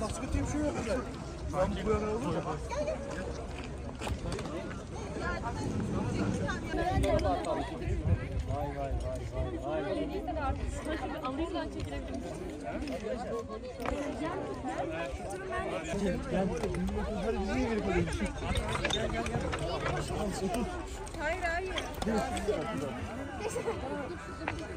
Nasıl biteyim şu yok ya. Ben bu yana olur mu? Vay vay vay vay vay. Alırsan çekilebilirsin. Gel gel. Bunları bize yemek oluyormuş. Gel gel gel. Hayır hayır.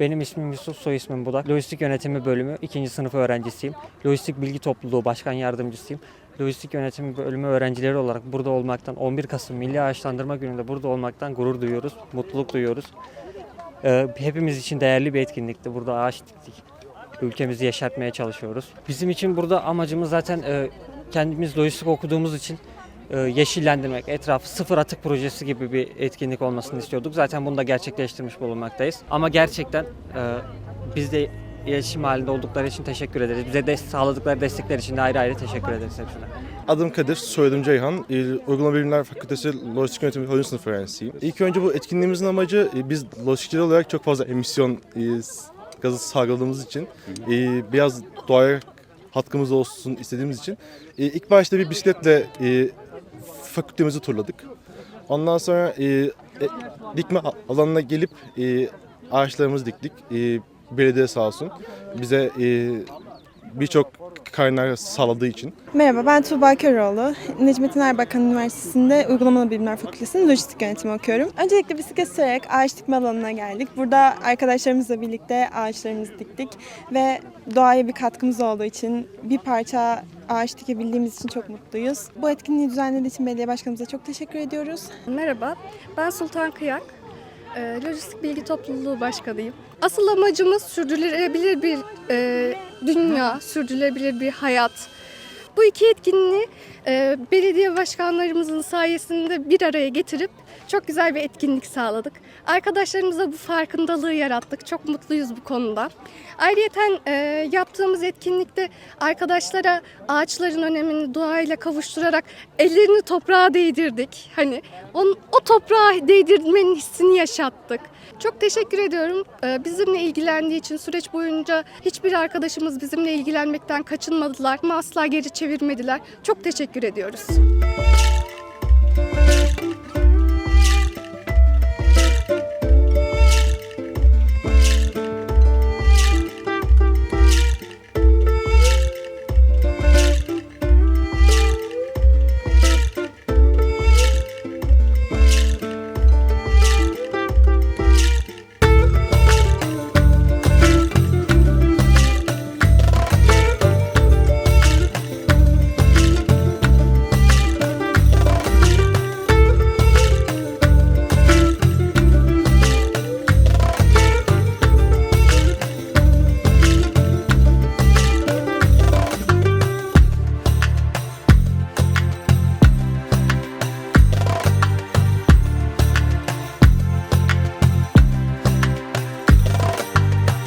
Benim ismim Yusuf, soy ismim Budak. Lojistik Yönetimi Bölümü 2. sınıf öğrencisiyim. Lojistik Bilgi Topluluğu Başkan Yardımcısıyım. Lojistik Yönetimi Bölümü öğrencileri olarak burada olmaktan, 11 Kasım Milli Ağaçlandırma Günü'nde burada olmaktan gurur duyuyoruz, mutluluk duyuyoruz. Ee, hepimiz için değerli bir etkinlikti. Burada ağaç diktik. Ülkemizi yaşatmaya çalışıyoruz. Bizim için burada amacımız zaten e, kendimiz lojistik okuduğumuz için yeşillendirmek, etrafı sıfır atık projesi gibi bir etkinlik olmasını istiyorduk. Zaten bunu da gerçekleştirmiş bulunmaktayız. Ama gerçekten e, biz de iletişim halinde oldukları için teşekkür ederiz. Bize de sağladıkları destekler için de ayrı ayrı teşekkür ederiz hepsine. Adım Kadir, soyadım Ceyhan. E, Uygulama Bilimler Fakültesi Lojistik Yönetimi 4. sınıf öğrencisiyim. İlk önce bu etkinliğimizin amacı e, biz lojistikçiler olarak çok fazla emisyon e, gazı salgıladığımız için e, biraz doğaya katkımız olsun istediğimiz için e, ilk başta bir bisikletle e, fakültemizi turladık. Ondan sonra e, e, dikme alanına gelip e, ağaçlarımızı diktik. E, belediye sağ olsun bize e, birçok kaynağı sağladığı için. Merhaba ben Tuğba Köroğlu. Necmettin Erbakan Üniversitesi'nde Uygulamalı Bilimler Fakültesi'nde lojistik yönetimi okuyorum. Öncelikle bisiklet sürerek ağaç dikme alanına geldik. Burada arkadaşlarımızla birlikte ağaçlarımızı diktik ve doğaya bir katkımız olduğu için bir parça ağaç dikebildiğimiz için çok mutluyuz. Bu etkinliği düzenlediği için belediye başkanımıza çok teşekkür ediyoruz. Merhaba, ben Sultan Kıyak. Ee, Lojistik Bilgi Topluluğu Başkanıyım. Asıl amacımız sürdürülebilir bir e, dünya, sürdürülebilir bir hayat. Bu iki etkinliği e, belediye başkanlarımızın sayesinde bir araya getirip çok güzel bir etkinlik sağladık. Arkadaşlarımıza bu farkındalığı yarattık. Çok mutluyuz bu konuda. Ayrıca e, yaptığımız etkinlikte arkadaşlara ağaçların önemini doğayla kavuşturarak ellerini toprağa değdirdik. Hani on, o toprağa değdirmenin hissini yaşattık. Çok teşekkür ediyorum. Ee, Bizimle ilgilendiği için süreç boyunca hiçbir arkadaşımız bizimle ilgilenmekten kaçınmadılar. Ama asla geri çevirmediler. Çok teşekkür ediyoruz.